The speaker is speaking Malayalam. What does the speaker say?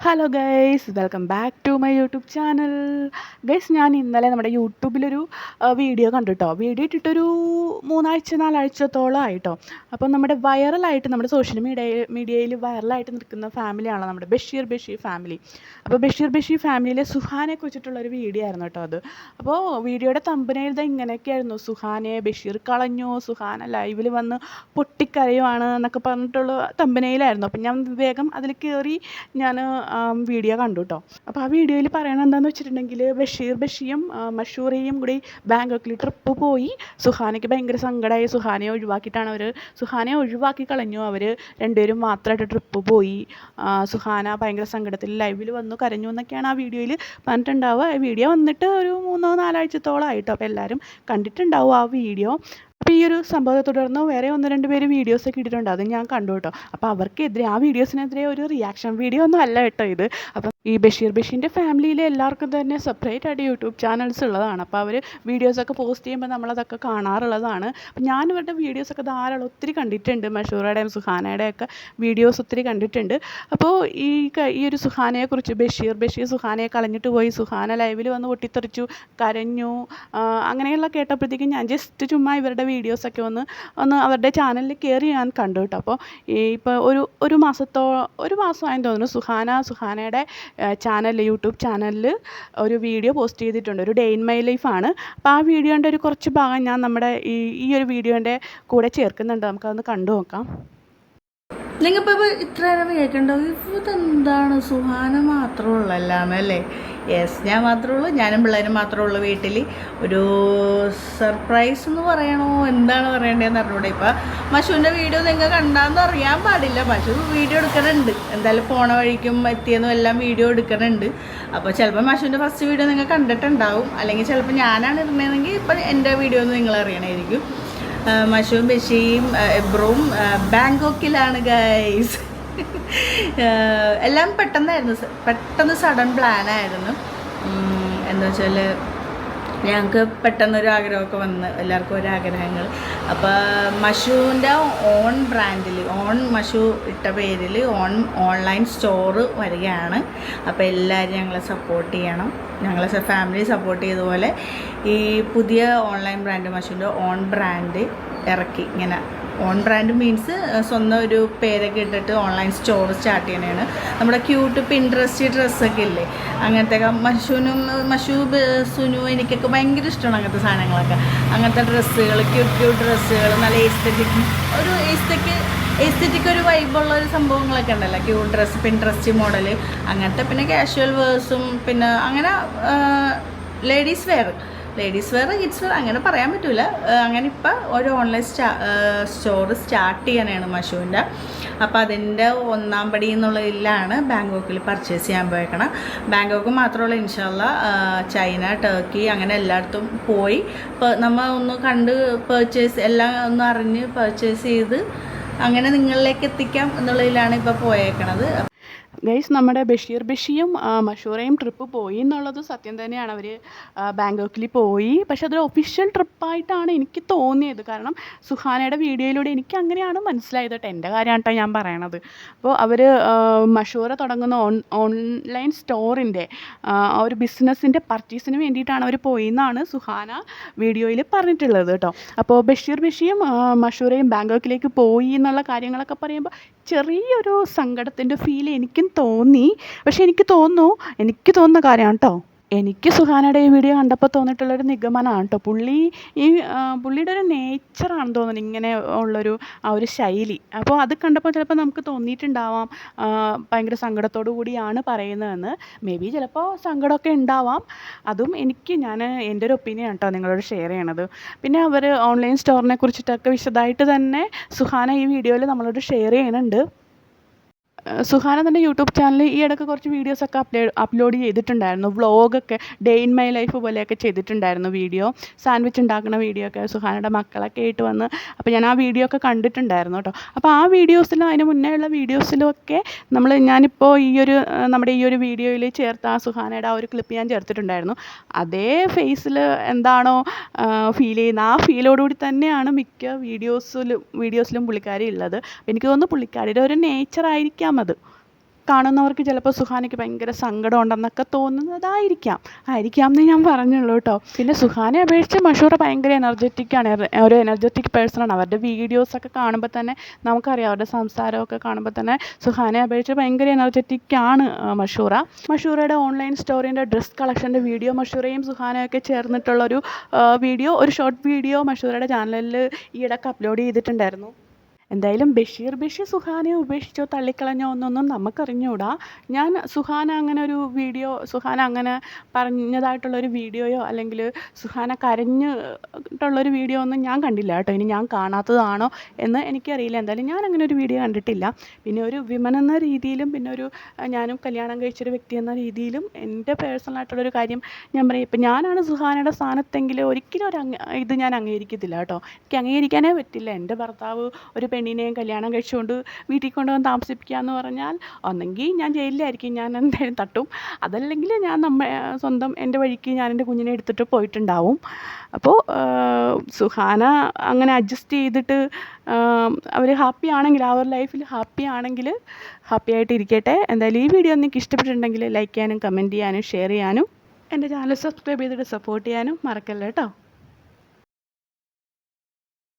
Hello guys welcome back to my YouTube channel guys ഞാൻ ഇന്നലെ നമ്മുടെ യൂട്യൂബിലൊരു വീഡിയോ കണ്ടു കേട്ടോ വീഡിയോ ഇട്ടിട്ടൊരു മൂന്നാഴ്ച നാലാഴ്ചത്തോളം ആയിട്ടോ? അപ്പം നമ്മുടെ വൈറലായിട്ട് നമ്മുടെ സോഷ്യൽ മീഡിയ മീഡിയയിൽ വൈറലായിട്ട് നിൽക്കുന്ന ഫാമിലിയാണല്ലോ നമ്മുടെ ബഷീർ ബഷീർ ഫാമിലി അപ്പോൾ ബഷീർ ബഷീർ ഫാമിലിയിലെ സുഹാനെ കുറിച്ചിട്ടുള്ളൊരു വീഡിയോ ആയിരുന്നു കേട്ടോ അത്. അപ്പോൾ വീഡിയോയുടെ തമ്പനയിൽ ഇങ്ങനെയൊക്കെയായിരുന്നു. സുഹാനെ ബഷീർ കളഞ്ഞു. സുഹാന ലൈവിൽ വന്ന് പൊട്ടിക്കരയുവാണ് എന്നൊക്കെ പറഞ്ഞിട്ടുള്ള തമ്പനയിലായിരുന്നു അപ്പം ഞാൻ വേഗം അതിൽ കയറി ഞാൻ വീഡിയോ കണ്ടു കേട്ടോ അപ്പോൾ ആ വീഡിയോയിൽ പറയണത് എന്താണെന്ന് വെച്ചിട്ടുണ്ടെങ്കിൽ ബഷീർ ബഷിയും മഷൂറയും കൂടി ബാങ്കോക്കിൽ ട്രിപ്പ് പോയി. സുഹാനയ്ക്ക് ഭയങ്കര സങ്കടമായി സുഹാനയെ ഒഴിവാക്കിയിട്ടാണ് അവർ സുഹാനയെ ഒഴിവാക്കി കളഞ്ഞു. അവർ രണ്ടുപേരും മാത്രമായിട്ട് ട്രിപ്പ് പോയി. സുഹാന ഭയങ്കര സങ്കടത്തിൽ ലൈവിൽ വന്നു കരഞ്ഞു എന്നൊക്കെയാണ് ആ വീഡിയോയിൽ പറഞ്ഞിട്ടുണ്ടാവുക. വീഡിയോ വന്നിട്ട് ഒരു മൂന്നോ നാലാഴ്ചത്തോളം ആയിട്ടോ അപ്പോൾ എല്ലാവരും കണ്ടിട്ടുണ്ടാവും ആ വീഡിയോ. അപ്പോൾ ഈ ഒരു സംഭവത്തെ തുടർന്ന് വേറെ ഒന്ന് രണ്ട് പേര് വീഡിയോസൊക്കെ ഇട്ടിട്ടുണ്ട്. അത് ഞാൻ കണ്ടു കേട്ടോ. അപ്പോൾ അവർക്കെതിരെ ആ വീഡിയോസിനെതിരെ ഒരു റിയാക്ഷൻ വീഡിയോ ഒന്നും അല്ല കേട്ടോ ഇത്. അപ്പം ഈ ബഷീർ ബഷീറിന്റെ ഫാമിലിയിൽ എല്ലാവർക്കും തന്നെ സെപ്പറേറ്റ് ആയിട്ട് യൂട്യൂബ് ചാനൽസ് ഉള്ളതാണ്. അപ്പോൾ അവർ വീഡിയോസൊക്കെ പോസ്റ്റ് ചെയ്യുമ്പോൾ നമ്മളതൊക്കെ കാണാറുള്ളതാണ്. അപ്പം ഞാൻ ഇവരുടെ വീഡിയോസൊക്കെ ധാരാളം ഒത്തിരി കണ്ടിട്ടുണ്ട്. മഷൂറയുടെയും സുഹാനയുടെയൊക്കെ വീഡിയോസ് ഒത്തിരി കണ്ടിട്ടുണ്ട്. അപ്പോൾ ഈ ഈ ഒരു സുഹാനയെക്കുറിച്ച് ബഷീർ ബഷീർ സുഹാനയെ കളഞ്ഞിട്ട് പോയി. സുഹാന ലൈവിൽ വന്ന് പൊട്ടിത്തെറിച്ചു കരഞ്ഞു. അങ്ങനെയുള്ള കേട്ടപ്പോഴത്തേക്കും ഞാൻ ജസ്റ്റ് ചുമ്മാ ഇവരുടെ വീഡിയോസൊക്കെ ഒന്ന് ഒന്ന് അവരുടെ ചാനലിൽ കയറി ഞാൻ കണ്ടു കേട്ടോ. അപ്പോൾ ഈ ഇപ്പോൾ ഒരു ഒരു മാസത്തോ ഒരു മാസമായെന്ന് തോന്നുന്നു സുഹാന സുഹാനയുടെ ചാനൽ യൂട്യൂബ് ചാനലിൽ ഒരു വീഡിയോ പോസ്റ്റ് ചെയ്തിട്ടുണ്ട്. ഒരു ഡേ ഇൻ മൈ ലൈഫാണ് അപ്പോൾ ആ വീഡിയോന്റെ ഒരു കുറച്ച് ഭാഗം ഞാൻ നമ്മുടെ ഈ ഈ ഒരു വീഡിയോന്റെ കൂടെ ചേർക്കുന്നുണ്ട്. നമുക്കതൊന്ന് കണ്ടു നോക്കാം. നിങ്ങളിപ്പോൾ ഇപ്പോൾ ഇത്ര നേരം കേൾക്കണ്ടോ? ഇതെന്താണ് സുഹാന മാത്രമുള്ളല്ലാന്ന് അല്ലേ? യെസ് ഞാൻ മാത്രമേ ഉള്ളൂ ഞാനും പിള്ളേരും മാത്രമേ ഉള്ളൂ വീട്ടിൽ ഒരു സർപ്രൈസ് എന്ന് പറയണോ? എന്താണ് പറയേണ്ടതെന്ന് അറിഞ്ഞൂടെ ഇപ്പം? മഷുവിന്റെ വീഡിയോ നിങ്ങൾ കണ്ടാന്ന് അറിയാൻ പാടില്ല. മഷു വീഡിയോ എടുക്കണുണ്ട്. എന്തായാലും പോണ വഴിക്കും എത്തിയെന്നും എല്ലാം വീഡിയോ എടുക്കണുണ്ട്. അപ്പോൾ ചിലപ്പോൾ മഷുവിന്റെ ഫസ്റ്റ് വീഡിയോ നിങ്ങൾ കണ്ടിട്ടുണ്ടാവും. അല്ലെങ്കിൽ ചിലപ്പോൾ ഞാനാണ് ഇരുന്നതെങ്കിൽ ഇപ്പം എന്റെ വീഡിയോ ഒന്ന് നിങ്ങൾ അറിയണമായിരിക്കും മഷുവും ബഷിയും എബ്രവും ബാങ്കോക്കിലാണ് ഗൈസ് എല്ലാം പെട്ടെന്നായിരുന്നു. പെട്ടെന്ന് സഡൻ പ്ലാനായിരുന്നു എന്താ വെച്ചാൽ ഞങ്ങൾക്ക് പെട്ടെന്നൊരു ആഗ്രഹമൊക്കെ വന്ന് എല്ലാവർക്കും ഒരു ആഗ്രഹങ്ങൾ. അപ്പോൾ മഷുവിന്റെ ഓൺ ബ്രാൻഡിൽ ഓൺ മഷു ഇട്ട പേരിൽ ഓൺ ഓൺലൈൻ സ്റ്റോർ വരികയാണ്. അപ്പോൾ എല്ലാവരും ഞങ്ങളെ സപ്പോർട്ട് ചെയ്യണം. ഞങ്ങളെ ഫാമിലി സപ്പോർട്ട് ചെയ്തതുപോലെ ഈ പുതിയ ഓൺലൈൻ ബ്രാൻഡ് മഷുവിന്റെ ഓൺ ബ്രാൻഡ് ഇറക്കി ഇങ്ങനെ ഓൺ ബ്രാൻഡ് മീൻസ് സ്വന്തം ഒരു പേരൊക്കെ ഇട്ടിട്ട് ഓൺലൈൻ സ്റ്റോർ സ്റ്റാർട്ട് ചെയ്യണതാണ് നമ്മുടെ ക്യൂട്ട് പിൻട്രസ്റ്റ് ഡ്രസ്സൊക്കെ ഇല്ലേ? അങ്ങനത്തെ മഷൂനും മഷു സുനു എനിക്കൊക്കെ ഭയങ്കര ഇഷ്ടമാണ് അങ്ങനത്തെ സാധനങ്ങളൊക്കെ. അങ്ങനത്തെ ഡ്രസ്സുകൾ ക്യൂട്ട് ക്യൂട്ട് ഡ്രസ്സുകൾ നല്ല എസ്തറ്റിക് ഒരു എസ്തറ്റിക് എസ്തറ്റിക് ഒരു വൈബുള്ള ഒരു സംഭവങ്ങളൊക്കെ ഉണ്ടല്ലോ. ക്യൂട്ട് ഡ്രസ്സ് പിൻട്രസ്റ്റ് മോഡൽ അങ്ങനത്തെ പിന്നെ കാഷ്വൽ വേഴ്സും പിന്നെ അങ്ങനെ ladies wear ladies wear kids wear അങ്ങനെ പറയാൻ പറ്റില്ല അങ്ങനെ ഇപ്പം ഒരു ഓൺലൈൻ സ്റ്റാ സ്റ്റോർ സ്റ്റാർട്ട് ചെയ്യാനാണ് മഷുവിന്റെ അപ്പോൾ അതിന്റെ ഒന്നാം പടി എന്നുള്ളതിലാണ് ബാങ്കോക്കിൽ പർച്ചേസ് ചെയ്യാൻ പോയേക്കണം. ബാങ്കോക്ക് മാത്രമല്ല ഇൻഷാല്ല ചൈന ടർക്കി അങ്ങനെ എല്ലായിടത്തും പോയി. നമ്മൾ നമ്മ ഒന്ന് കണ്ട് പർച്ചേസ് എല്ലാം ഒന്ന് അറിഞ്ഞ് പർച്ചേസ് ചെയ്ത് അങ്ങനെ നിങ്ങളിലേക്ക് എത്തിക്കാം എന്നുള്ളതിലാണ് ഇപ്പോൾ പോയേക്കണത്. ഗൈസ് നമ്മുടെ ബഷീർ ബഷിയും മഷൂറയും ട്രിപ്പ് പോയി എന്നുള്ളത് സത്യം തന്നെയാണ്. അവർ ബാങ്കോക്കിൽ പോയി. പക്ഷെ അതൊരു ഒഫീഷ്യൽ ട്രിപ്പായിട്ടാണ് എനിക്ക് തോന്നിയത്. കാരണം സുഹാനയുടെ വീഡിയോയിലൂടെ എനിക്ക് അങ്ങനെയാണ് മനസ്സിലായത്. കേട്ടോ എന്റെ കാര്യമാണ് കേട്ടോ ഞാൻ പറയണത്. അപ്പോൾ അവർ മഷൂറ തുടങ്ങുന്ന ഓൺ ഓൺലൈൻ സ്റ്റോറിന്റെ ഒരു ബിസിനസ്സിന്റെ പർച്ചേസിന് വേണ്ടിയിട്ടാണ് അവർ പോയി എന്നാണ് സുഹാന വീഡിയോയിൽ പറഞ്ഞിട്ടുള്ളത് കേട്ടോ. അപ്പോൾ ബഷീർ ബഷിയും മഷൂറയും ബാങ്കോക്കിലേക്ക് പോയി എന്നുള്ള കാര്യങ്ങളൊക്കെ പറയുമ്പോൾ ചെറിയൊരു സങ്കടത്തിന്റെ ഫീൽ എനിക്കും തോന്നി. പക്ഷെ എനിക്ക് തോന്നുന്നു എനിക്ക് തോന്നുന്ന കാര്യമാണ് കേട്ടോ എനിക്ക് സുഹാനയുടെ ഈ വീഡിയോ കണ്ടപ്പോൾ തോന്നിയിട്ടുള്ളൊരു നിഗമനമാണ് കേട്ടോ പുള്ളി ഈ പുള്ളിയുടെ ഒരു നേച്ചറാണെന്ന് തോന്നുന്നു ഇങ്ങനെ ഉള്ളൊരു ആ ഒരു ശൈലി. അപ്പോൾ അത് കണ്ടപ്പോൾ ചിലപ്പോൾ നമുക്ക് തോന്നിയിട്ടുണ്ടാവാം ഭയങ്കര സങ്കടത്തോടു കൂടിയാണ് പറയുന്നതെന്ന്. മേ ബി ചിലപ്പോൾ സങ്കടമൊക്കെ ഉണ്ടാവാം. അതും എനിക്ക് ഞാൻ എന്റെ ഒരു ഒപ്പീനിയൻ കേട്ടോ നിങ്ങളോട് ഷെയർ ചെയ്യണത്. പിന്നെ അവർ ഓൺലൈൻ സ്റ്റോറിനെ കുറിച്ചിട്ടൊക്കെ വിശദമായിട്ട് തന്നെ സുഹാന ഈ വീഡിയോയിൽ നമ്മളോട് ഷെയർ ചെയ്യുന്നുണ്ട്. സുഹാന യൂട്യൂബ് ചാനലിൽ ഈ ഇടയ്ക്ക് കുറച്ച് വീഡിയോസൊക്കെ അപ്ലോഡ് അപ്ലോഡ് ചെയ്തിട്ടുണ്ടായിരുന്നു. വ്ളോഗൊക്കെ ഡേ ഇൻ മൈ ലൈഫ് പോലെയൊക്കെ ചെയ്തിട്ടുണ്ടായിരുന്നു വീഡിയോ സാൻഡ്വിച്ച് ഉണ്ടാക്കുന്ന വീഡിയോ ഒക്കെ സുഹാനയുടെ മക്കളൊക്കെ ആയിട്ട് വന്ന് അപ്പോൾ ഞാൻ ആ വീഡിയോ ഒക്കെ കണ്ടിട്ടുണ്ടായിരുന്നു കേട്ടോ. അപ്പോൾ ആ വീഡിയോസിലും അതിന് മുന്നേ ഉള്ള വീഡിയോസിലും ഒക്കെ നമ്മൾ ഞാനിപ്പോൾ ഈ ഒരു നമ്മുടെ ഈ ഒരു വീഡിയോയിൽ ചേർത്ത ആ സുഹാനയുടെ ആ ഒരു ക്ലിപ്പ് ഞാൻ ചേർത്തിട്ടുണ്ടായിരുന്നു. അതേ ഫേസിൽ എന്താണോ ഫീൽ ചെയ്യുന്ന ആ ഫീലോടുകൂടി തന്നെയാണ് മിക്ക വീഡിയോസിലും വീഡിയോസിലും പുള്ളിക്കാരി ഉള്ളത്. എനിക്ക് തോന്നുന്നു പുള്ളിക്കാരിയുടെ ഒരു നേച്ചർ ആയിരിക്കാം അത് കാണുന്നവർക്ക് ചിലപ്പോൾ സുഹാനയ്ക്ക് ഭയങ്കര സങ്കടം ഉണ്ടെന്നൊക്കെ തോന്നുന്നതായിരിക്കാം. ആയിരിക്കാം എന്ന് ഞാൻ പറഞ്ഞുള്ളൂ കേട്ടോ പിന്നെ സുഹാനെ അപേക്ഷിച്ച് മഷൂറ ഭയങ്കര എനർജറ്റിക്കാണ് ഒരു എനർജറ്റിക് പേഴ്സണാണ് അവരുടെ വീഡിയോസൊക്കെ കാണുമ്പോൾ തന്നെ നമുക്കറിയാം അവരുടെ സംസാരമൊക്കെ കാണുമ്പോൾ തന്നെ സുഹാനെ അപേക്ഷിച്ച് ഭയങ്കര എനർജറ്റിക്കാണ് മഷൂറ. മഷൂറയുടെ ഓൺലൈൻ സ്റ്റോറിന്റെ ഡ്രസ് കളക്ഷന്റെ വീഡിയോ മഷൂറയും സുഹാനയൊക്കെ ചേർന്നിട്ടുള്ളൊരു വീഡിയോ ഒരു ഷോർട്ട് വീഡിയോ മഷൂറയുടെ ചാനലിൽ ഈയിടക്ക് അപ്ലോഡ് ചെയ്തിട്ടുണ്ടായിരുന്നു. എന്തായാലും ബഷീർ ബഷീർ സുഹാനെ ഉപേക്ഷിച്ചോ തള്ളിക്കളഞ്ഞോ എന്നൊന്നും നമുക്കറിഞ്ഞൂടാ. ഞാൻ സുഹാന അങ്ങനെ ഒരു വീഡിയോ സുഹാന അങ്ങനെ പറഞ്ഞതായിട്ടുള്ളൊരു വീഡിയോയോ അല്ലെങ്കിൽ സുഹാന കരഞ്ഞിട്ടുള്ളൊരു വീഡിയോ ഒന്നും ഞാൻ കണ്ടില്ല കേട്ടോ. ഇനി ഞാൻ കാണാത്തതാണോ എന്ന് എനിക്കറിയില്ല. എന്തായാലും ഞാൻ അങ്ങനെ ഒരു വീഡിയോ കണ്ടിട്ടില്ല. പിന്നെ ഒരു വിമൻ എന്ന രീതിയിലും പിന്നെ ഒരു ഞാനും കല്യാണം കഴിച്ചൊരു വ്യക്തി എന്ന രീതിയിലും എന്റെ പേഴ്സണലായിട്ടുള്ളൊരു കാര്യം ഞാൻ പറയും. ഇപ്പം ഞാനാണ് സുഹാനയുടെ സ്ഥാനത്തെങ്കിൽ ഒരിക്കലും ഒരു ഇത് ഞാൻ അംഗീകരിക്കത്തില്ല കേട്ടോ. എനിക്ക് അംഗീകരിക്കാനേ പറ്റില്ല. എന്റെ ഭർത്താവ് ഒരു പെണ്ണിനെയും കല്യാണം കഴിച്ചുകൊണ്ട് വീട്ടിൽ കൊണ്ടുവന്ന് താമസിപ്പിക്കുക എന്ന് പറഞ്ഞാൽ ഒന്നെങ്കിൽ ഞാൻ ജയിലിലായിരിക്കും. ഞാൻ എന്തായാലും തട്ടും. അതല്ലെങ്കിൽ ഞാൻ നമ്മ സ്വന്തം എന്റെ വഴിക്ക് ഞാൻ എന്റെ കുഞ്ഞിനെ എടുത്തിട്ട് പോയിട്ടുണ്ടാവും. അപ്പോൾ സുഹാന അങ്ങനെ അഡ്ജസ്റ്റ് ചെയ്തിട്ട് അവർ ഹാപ്പി ആണെങ്കിൽ ഒരു ലൈഫിൽ ഹാപ്പി ആണെങ്കിൽ ഹാപ്പി ആയിട്ട് ഇരിക്കട്ടെ. എന്തായാലും ഈ വീഡിയോ നിങ്ങൾക്ക് ഇഷ്ടപ്പെട്ടിട്ടുണ്ടെങ്കിൽ ലൈക്ക് ചെയ്യാനും കമന്റ് ചെയ്യാനും ഷെയർ ചെയ്യാനും എന്റെ ചാനൽ സബ്സ്ക്രൈബ് ചെയ്തിട്ട് സപ്പോർട്ട് ചെയ്യാനും മറക്കല്ല കേട്ടോ